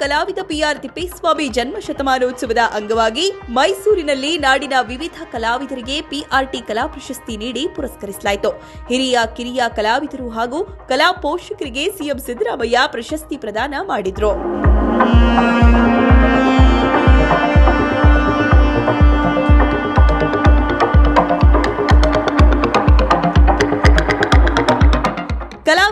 ಕಲಾವಿದ ಪಿಆರ್ ತಿಪ್ಪೇಸ್ವಾಮಿ ಜನ್ಮ ಶತಮಾನೋತ್ಸವದ ಅಂಗವಾಗಿ ಮೈಸೂರಿನಲ್ಲಿ ನಾಡಿನ ವಿವಿಧ ಕಲಾವಿದರಿಗೆ ಪಿಆರ್ಟಿ ಕಲಾ ಪ್ರಶಸ್ತಿ ನೀಡಿ ಪುರಸ್ಕರಿಸಲಾಯಿತು. ಹಿರಿಯ, ಕಿರಿಯ ಕಲಾವಿದರು ಹಾಗೂ ಕಲಾ ಪೋಷಕರಿಗೆ ಸಿಎಂ ಸಿದ್ದರಾಮಯ್ಯ ಪ್ರಶಸ್ತಿ ಪ್ರದಾನ ಮಾಡಿದ್ರು.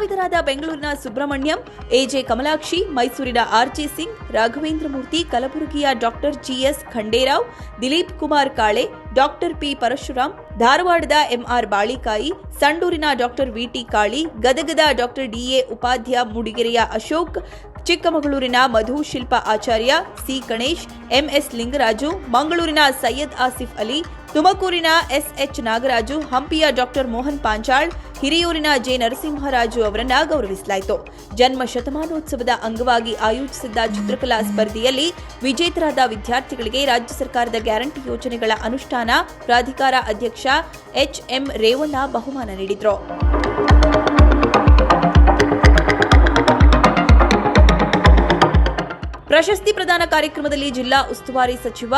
ಕಲಾವಿದರಾದ ಬೆಂಗಳೂರಿನ ಸುಬ್ರಹ್ಮಣ್ಯಂ, ಎಜೆ ಕಮಲಾಕ್ಷಿ, ಮೈಸೂರಿನ ಆರ್ಜೆ ಸಿಂಗ್ ರಾಘವೇಂದ್ರ ಮೂರ್ತಿ ಕಲಬುರಗಿಯ doctor GS Khanderao, Dilip Kumar Kale, doctor P Parashuram, ಧಾರವಾಡದ ಎಂಆರ್ ಬಾಳಿಕಾಯಿ, ಸಂಡೂರಿನ ಡಾಕ್ಟರ್ ವಿಟಿ ಕಾಳಿ, ಗದಗದ ಡಾಕ್ಟರ್ ಡಿಎ ಉಪಾಧ್ಯ ಮೂಡಿಗೆರೆಯ ಅಶೋಕ್, ಚಿಕ್ಕಮಗಳೂರಿನ ಮಧು ಶಿಲ್ಪ ಆಚಾರ್ಯ ಸಿ ಗಣೇಶ್, ಎಂಎಸ್ ಲಿಂಗರಾಜು, ಮಂಗಳೂರಿನ ಸೈಯದ್ ಆಸಿಫ್ ಅಲಿ ತುಮಕೂರಿನ ಎಸ್ಎಚ್ ನಾಗರಾಜು, ಹಂಪಿಯ ಡಾಕ್ಟರ್ ಮೋಹನ್ ಪಾಂಚಾಳ್, ಹಿರಿಯೂರಿನ ಜೆ ನರಸಿಂಹರಾಜು ಅವರನ್ನ ಗೌರವಿಸಲಾಯಿತು. ಜನ್ಮ ಶತಮಾನೋತ್ಸವದ ಅಂಗವಾಗಿ ಆಯೋಜಿಸಿದ್ದ ಚಿತ್ರಕಲಾ ಸ್ಪರ್ಧೆಯಲ್ಲಿ ವಿಜೇತರಾದ ವಿದ್ಯಾರ್ಥಿಗಳಿಗೆ ರಾಜ್ಯ ಸರ್ಕಾರದ ಗ್ಯಾರಂಟಿ ಯೋಜನೆಗಳ ಅನುಷ್ಠಾನ ಪ್ರಾಧಿಕಾರ ಅಧ್ಯಕ್ಷ ಎಚ್ಎಂ ರೇವಣ್ಣ ಬಹುಮಾನ ನೀಡಿದರು. ಪ್ರಶಸ್ತಿ ಪ್ರದಾನ ಕಾರ್ಯಕ್ರಮದಲ್ಲಿ ಜಿಲ್ಲಾ ಉಸ್ತುವಾರಿ ಸಚಿವ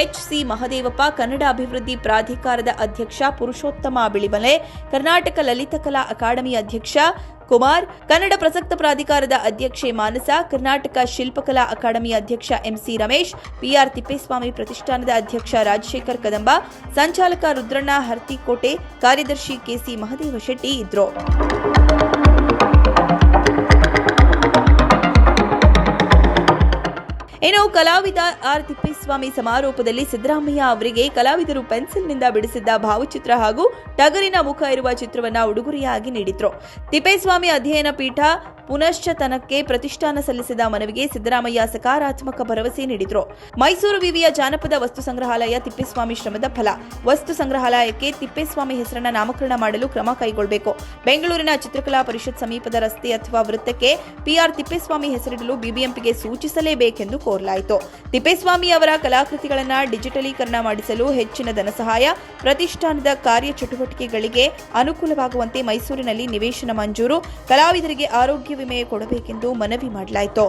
ಎಚ್ಸಿ ಮಹದೇವಪ್ಪ ಕನ್ನಡ ಅಭಿವೃದ್ಧಿ ಪ್ರಾಧಿಕಾರದ ಅಧ್ಯಕ್ಷ ಪುರುಷೋತ್ತಮ ಬಿಳಿಮಲೆ, ಕರ್ನಾಟಕ ಲಲಿತಕಲಾ ಅಕಾಡೆಮಿ ಅಧ್ಯಕ್ಷ ಕುಮಾರ್, ಕನ್ನಡ ಪ್ರಸಕ್ತ ಪ್ರಾಧಿಕಾರದ ಅಧ್ಯಕ್ಷೆ ಮಾನಸ, ಕರ್ನಾಟಕ ಶಿಲ್ಪಕಲಾ ಅಕಾಡೆಮಿ ಅಧ್ಯಕ್ಷ ಎಂಸಿ ರಮೇಶ್, ಪಿಆರ್ ತಿಪ್ಪೇಸ್ವಾಮಿ ಪ್ರತಿಷ್ಠಾನದ ಅಧ್ಯಕ್ಷ ರಾಜಶೇಖರ್ ಕದಂಬ, ಸಂಚಾಲಕ ರುದ್ರಣ್ಣ ಹರ್ತಿಕೋಟೆ, ಕಾರ್ಯದರ್ಶಿ ಕೆಸಿ ಮಹದೇವ ಶೆಟ್ಟಿ ಇದ್ರು ಇನ್ನು ಕಲಾವಿದ ಆರ್ ತಿಪ್ಪೇಸ್ವಾಮಿ ಸಮಾರೋಪದಲ್ಲಿ ಸಿದ್ದರಾಮಯ್ಯ ಅವರಿಗೆ ಕಲಾವಿದರು ಪೆನ್ಸಿಲ್ನಿಂದ ಬಿಡಿಸಿದ್ದ ಭಾವಚಿತ್ರ ಹಾಗೂ ಟಗರಿನ ಮುಖ ಇರುವ ಚಿತ್ರವನ್ನ ಉಡುಗೊರೆಯಾಗಿ ನೀಡಿದ್ರು. ತಿಪ್ಪೇಸ್ವಾಮಿ ಅಧ್ಯಯನ ಪೀಠ ಪುನಶ್ಚತನಕ್ಕೆ ಪ್ರತಿಷ್ಠಾನ ಸಲ್ಲಿಸಿದ ಮನವಿಗೆ ಸಿದ್ದರಾಮಯ್ಯ ಸಕಾರಾತ್ಮಕ ಭರವಸೆ ನೀಡಿದ್ರು. ಮೈಸೂರು ವಿವಿಯ ಜಾನಪದ ವಸ್ತು ಸಂಗ್ರಹಾಲಯ ತಿಪ್ಪೇಸ್ವಾಮಿ ಶ್ರಮದ ಫಲ. ವಸ್ತು ಸಂಗ್ರಹಾಲಯಕ್ಕೆ ತಿಪ್ಪೇಸ್ವಾಮಿ ಹೆಸರನ್ನ ನಾಮಕರಣ ಮಾಡಲು ಕ್ರಮ ಕೈಗೊಳ್ಳಬೇಕು ಬೆಂಗಳೂರಿನ ಚಿತ್ರಕಲಾ ಪರಿಷತ್ ಸಮೀಪದ ರಸ್ತೆ ಅಥವಾ ವೃತ್ತಕ್ಕೆ ಪಿಆರ್ ತಿಪ್ಪೇಸ್ವಾಮಿ ಹೆಸರಿಡಲು ಬಿಬಿಎಂಪಿಗೆ ಸೂಚಿಸಲೇಬೇಕೆಂದು ಕೋರಲಾಯಿತು. ತಿಪ್ಪೇಸ್ವಾಮಿ ಅವರ ಕಲಾಕೃತಿಗಳನ್ನು ಡಿಜಿಟಲೀಕರಣ ಮಾಡಿಸಲು ಹೆಚ್ಚಿನ ಧನಸಹಾಯ ಪ್ರತಿಷ್ಠಾನದ ಕಾರ್ಯಚಟುವಟಿಕೆಗಳಿಗೆ ಅನುಕೂಲವಾಗುವಂತೆ ಮೈಸೂರಿನಲ್ಲಿ ನಿವೇಶನ ಮಂಜೂರು, ಕಲಾವಿದರಿಗೆ ಆರೋಗ್ಯ ವಿಮೆ ಕೊಡಬೇಕೆಂದು ಮನವಿ ಮಾಡಲಾಯಿತು.